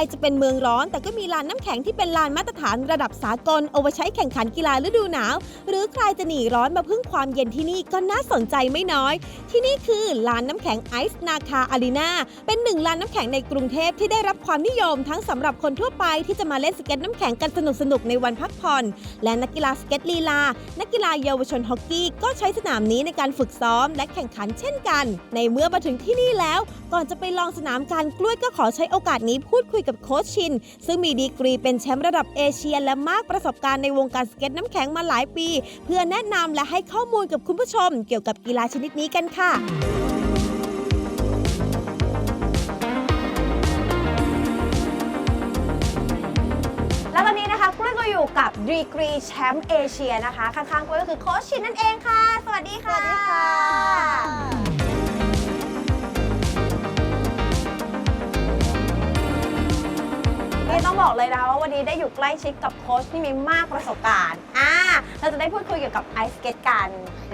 ยจะเป็นเมืองร้อน แต่ก็มีลานน้ำแข็งที่เป็นลานมาตรฐานระดับสากลเอาไว้ใช้แข่งขันกีฬาฤดูหนาว หรือใครจะหนีร้อนมาพึ่งความเย็นที่นี่ก็น่าสนใจไม่น้อย ที่นี่คือลานน้ำแข็งไอซ์นาคาอารีนาเป็นหนึ่งลานน้ำแข็งในกรุงเทพที่ได้รับความนิยมทั้งสำหรับคนทั่วไปที่จะมาเล่นสเก็ตน้ำแข็งกันสนุกๆในวันพักผ่อน และนักกีฬาสเก็ตลีลา นักกีฬาเยาวชนฮอกกี้ก็ใช้สนามนี้ในการฝึกซ้อมและแข่งขันเช่นกัน ในเมื่อมาถึงที่นี่แล้ว ก่อนจะไปลองสนามการกล้วยก็ขอใช้โอกาสนี้พูดคุยกับโค้ชชิน ซึ่งมีดีกรีเป็นแชมป์ระดับเอเชีย และมากประสบการณ์ในวงการสเก็ตน้ำแข็งมาหลายปี เพื่อแนะนำและให้ข้อมูลกับคุณผู้ชม เกี่ยวกับกีฬาชนิดนี้กันค่ะแล้วตอนนี้นะคะกล้วยก็อยู่กับดีกรีแชมป์เอเชียนะคะ ข้างๆกล้วยก็คือโค้ชชินนั่นเองค่ะ สวัสดีค่ะ สวัสดีค่ะ นะคะว่าวันนี้ได้อยู่ใกล้ชิดกับโค้ชที่มีมากประสบการณ์อ่าเราจะได้พูดคุยเกี่ยวกับไอสเก็ตกัน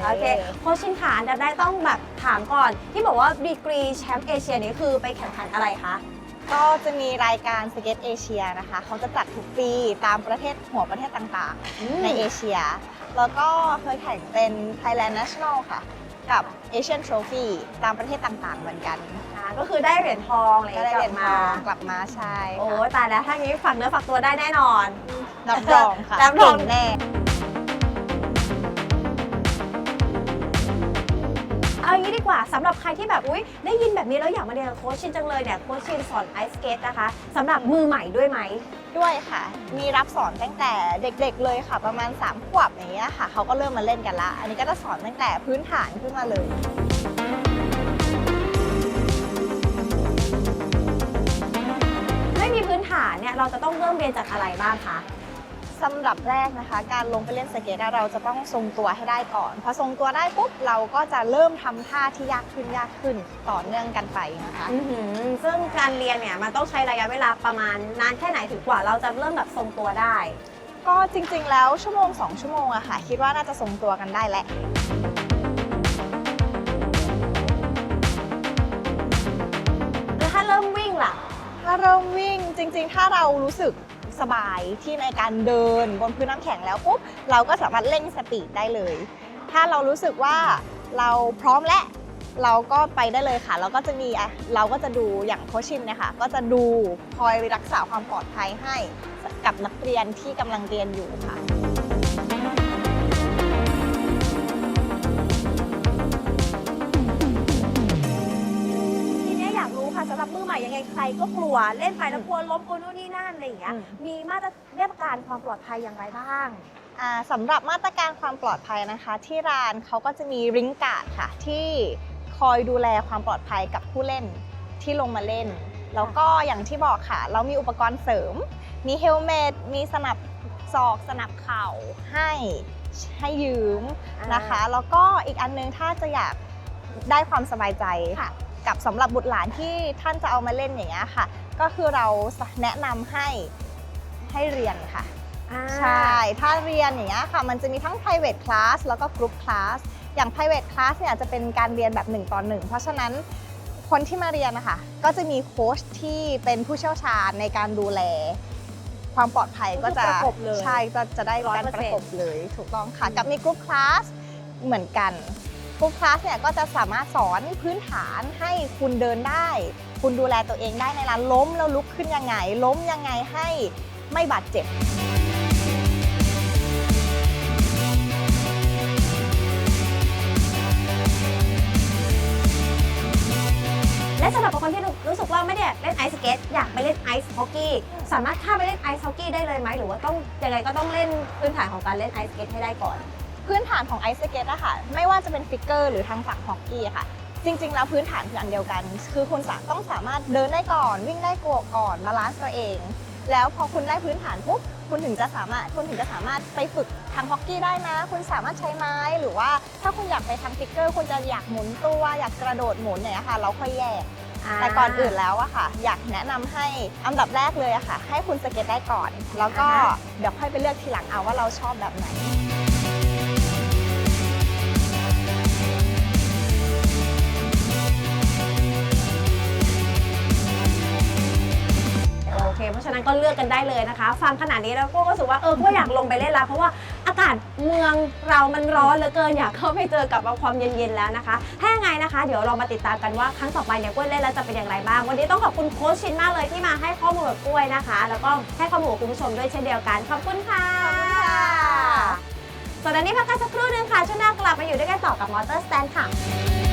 โอเคโค้ชชินขาอันดับแรกต้องแบบถามก่อน ที่บอกว่าดีกรีแชมป์เอเชียนี้คือไปแข่งขันอะไรคะก็จะมีรายการสเก็ตเอเชียนะคะเขาจะจัดทุกปีตามประเทศหัวประเทศต่างอืมๆในเอเชีย แล้วก็เคยแข่งเป็น Thailand National ค่ะ กับ Asian Trophy ตามประเทศต่างๆ เหมือนกันอ่า ก็คือได้เหรียญทองอะไรอย่างก็ได้เงี้ยเหรียญกลับทมาองกลับมาใช่โอ้ค่ะตายแล้วถ้างี้ฝากเนื้อฝากตัวได้แน่นอน รับรองค่ะรับรองเก่แน่ เอางี้ดีกว่าสำหรับใครที่แบบอุ้ยได้ยินแบบนี้แล้วอยากมาเรียนกับโค้ชชินจังเลยเนี่ยโค้ชชินสอนไอสเกตนะคะสำหรับมือใหม่ด้วยไหม ด้วยค่ะ มีรับสอนตั้งแต่เด็กๆเลยค่ะ ประมาณ3ขวบอย่างเงี้ยค่ะ เขาก็เริ่มมาเล่นกันละ อันนี้ก็จะสอนตั้งแต่พื้นฐานขึ้นมาเลย เนี่ยเราจะต้องเริ่มเรียนจากอะไรบ้างคะสำหรับแรกนะคะ การลงไปเล่นสเก็ตอะเราจะต้องทรงตัวให้ได้ก่อนพอทรงตัวได้ปุ๊บเราก็จะเริ่มทำท่าที่ยากขึ้นยากขึ้นต่อเนื่องกันไปนะคะอื้อหือซึ่งการเรียนเนี่ยมันต้องใช้ระยะเวลาประมาณนานแค่ไหนถึงกว่า เราจะเริ่มแบบทรงตัวได้ ก็จริงๆแล้วชั่วโมง 2 ชั่วโมงอะค่ะ คิดว่าน่าจะทรงตัวกันได้แหละ เริ่มวิ่งจริง ๆ ถ้าเรารู้สึกสบายที่ในการเดินบนพื้นน้ำแข็งแล้วปุ๊บเราก็สามารถเร่งสปีดได้เลย ถ้าเรารู้สึกว่าเราพร้อมแล้วเราก็ไปได้เลยค่ะ เราก็จะมีอะเราก็จะดูอย่างโคชชินเนะคะก็จะดูคอยรักษาความปลอดภัยให้กับนักเรียนที่กำลังเรียนอยู่ค่ะ ก็กลัวเล่นไปแล้วกลัวล้มกลัวนู่นนี่นั่นอะไรอย่างเงี้ย อืม มีมาตรเรียกการความปลอดภัยอย่างไรบ้าง อ่าสำหรับมาตรการความปลอดภัยนะคะ ที่ร้านเขาก็จะมีริงการ์ดค่ะ ที่คอยดูแลความปลอดภัยกับผู้เล่นที่ลงมาเล่น แล้วก็อย่างที่บอกค่ะ เรามีอุปกรณ์เสริม มีเฮลเมตมีสนับศอกสนับเข่าให้ให้ยืมนะคะ แล้วก็อีกอันนึงถ้าจะอยากได้ความสบายใจค่ะ กับสำหรับบุตรหลานที่ท่านจะเอามาเล่นอย่างเงี้ยค่ะ ก็คือเราแนะนำให้ให้เรียนค่ะอ่าใช่ ถ้าเรียนอย่างเงี้ยค่ะ มันจะมีทั้ง private class แล้วก็ group class อย่าง private class เนี่ยจะเป็นการเรียนแบบ1ต่อ1 เพราะฉะนั้นคนที่มาเรียนนะคะก็จะมีโค้ชที่เป็นผู้เชี่ยวชาญในการดูแล ความปลอดภัยก็จะก็คือประกบเลยใช่จะจะได้100%การประกบเลย ถูกต้องค่ะ กับมี group class เหมือนกัน group class เนี่ยก็จะสามารถสอนพื้นฐานให้คุณเดินได้ คุณดูแลตัวเองได้ในร้านล้มแล้วลุกขึ้นยังไง ล้มยังไงให้ไม่บาดเจ็บและสำหรับคนที่รู้สึกว่าไม่ได้เล่นไอซ์สเก็ตอยากไปเล่นไอซ์ฮอกกี้สามารถข้ามไปเล่นไอซ์ฮอกกี้ได้เลยไหมหรือว่าต้องยังไงก็ต้องเล่นพื้นฐานของการเล่นไอซ์สเก็ตให้ได้ก่อน พื้นฐานของไอซ์สเก็ตอะค่ะ ไม่ว่าจะเป็นฟิกเกอร์หรือทางฝั่งฮอกกี้อะค่ะ จริง ๆ แล้วพื้นฐานคืออันเดียวกัน คือคุณสาต้องสามารถเดินได้ก่อน วิ่งได้ก่อนบาลานซ์ตัวเอง แล้วพอคุณได้พื้นฐานปุ๊บคุณถึงจะสามารถคุณถึงจะสามารถไปฝึกทางฮอกกี้ได้นะ คุณสามารถใช้ไม้หรือว่าถ้าคุณอยากไปทางฟิกเกอร์ คุณจะอยากหมุนตัวอยากกระโดดหมุนเนี่ยค่ะเราค่อยแยกแต่ก่อนอื่นแล้วอะค่ะ อยากแนะนำให้อันดับแรกเลยอะค่ะ ให้คุณสเก็ตได้ก่อน แล้วก็อ่าฮะเดี๋ยวค่อยไปเลือกทีหลังเอาว่าเราชอบแบบไหน กันได้เลยนะคะ ฟังขนาดนี้แล้วก็รู้สึกว่าเออก็อยากลงไปเล่นแล้วเพราะว่าอากาศเมืองเรามันร้อนเหลือเกินอยากเข้าไปเจอกับความเย็นๆแล้วนะคะถ้ายังไงนะคะ เดี๋ยวเรามาติดตามกันว่าครั้งต่อไปเนี่ยกล้วยเล่นแล้วจะเป็นอย่างไรบ้าง วันนี้ต้องขอบคุณโค้ชชินมากเลยที่มาให้ข้อมูลกับกล้วยนะคะ แล้วก็ให้ข้อมูลกับคุณผู้ชมด้วยเช่นเดียวกันขอบคุณค่ะส่วนอันนี้พักกันสักครู่นึงค่ะช่วงหน้ากลับมาอยู่ด้วยกันต่อกับมอเตอร์สแตนค่ะ